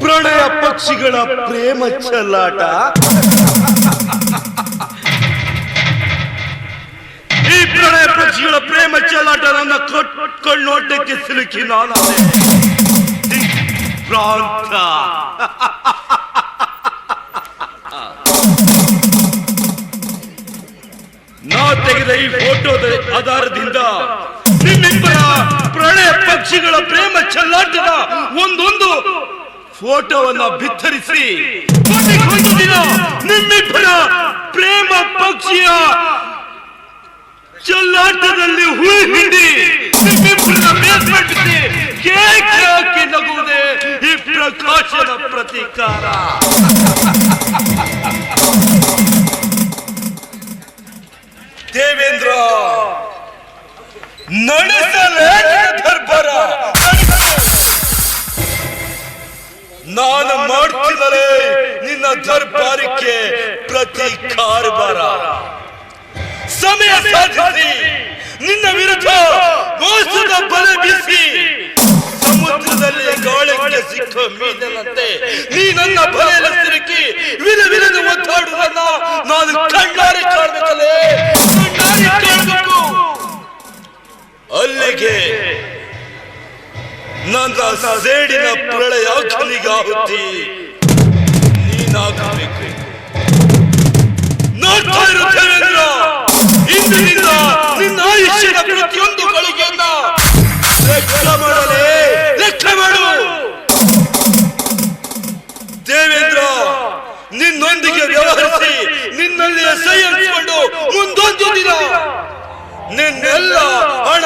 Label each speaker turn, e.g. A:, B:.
A: ಪ್ರಣಯ ಪಕ್ಷಿಗಳ ಪ್ರೇಮ ಚಲ್ಲಾಟ ಈ ಪ್ರಣಯ ಪಕ್ಷಿಗಳ ಪ್ರೇಮ ಚಲ್ಲಾಟ ನನ್ನ ಕಟ್ಕೊಂಡು ನೋಟಕ್ಕೆ ಸಿಲುಕಿ ನಾನು ಪ್ರಾಂತ ತೆಗೆದ ಈ ಫೋಟೋದ ಆಧಾರದಿಂದ ನಿಮ್ಮಿಬ್ಬರ ಪ್ರಣಯ ಪಕ್ಷಿಗಳ ಪ್ರೇಮ ಚೆಲ್ಲಾಟದ ಒಂದೊಂದು ಫೋಟೋವನ್ನ ಬಿತ್ತರಿಸಿ ನಿಮ್ಮಿಬ್ಬರ ಪ್ರೇಮ ಪಕ್ಷಿಯ ಚಲ್ಲಾಟದಲ್ಲಿ ಹುಳಿ ಹಿಂಡಿ. ನಿಮ್ಮಿಬ್ಬರ ಬೇಸ್ಮೆಂಟ್ಗೆ ಕೇಕ್ ಹಾಕಿ ನಗುವುದೇ ಈ ಪ್ರಕಾಶನ ಪ್ರತೀಕಾರ ದೇವೇಂದ್ರ ನಡೆಸಲೇ ದರ್ಬಾರ ನಾನು ಮಾಡ್ತಿದ್ದಲೇ ನಿನ್ನ ದರ್ಬಾರಕ್ಕೆ ಪ್ರತಿ ಕಾರ್ಬಾರ. ಸಮಯ ಸಾಧಿಸಿ. ನಿನ್ನ ವಿರುದ್ಧ ಮೋಸದ ಬಲೆ ಬೀಸಿ. ಸಮುದ್ರದಲ್ಲಿ ಗಾಳಕ್ಕೆ ಸಿಕ್ಕ ಮೀನಂತೆ. ನೀ ನನ್ನ ಬಲೆಯಲ್ಲಿ ಸಿಲುಕಿ ವಿಲ ವಿಲದ ಒದ್ದಾಡುವುದನ್ನ ನಾನು ನನ್ನ ಸೇಡಿನ ಪ್ರಳಯಾಗ್ನಿಗಾಹುತಿ ನೀನಾಗಬೇಕು. ನೋಡ್ತಾ ಇರು ದೇವೇಂದ್ರ ಇಂದಿನಿಂದ ನಿನ್ನ ಆಯುಷ್ಯದ ಪ್ರತಿಯೊಂದು ಗಳಿಗೆಯನ್ನ ಲೆಕ್ಕ ಮಾಡಲೇ, ಲೆಕ್ಕ ಮಾಡು. ದೇವೇಂದ್ರ, ನಿನ್ನೊಂದಿಗೆ ವ್ಯವಹರಿಸಿ ನಿನ್ನಲ್ಲಿ ಸೈ ಹಂಚಿಕೊಂಡು ಮುಂದೊಂದು ದಿನ ನಿನ್ನೆಲ್ಲ ಹಣ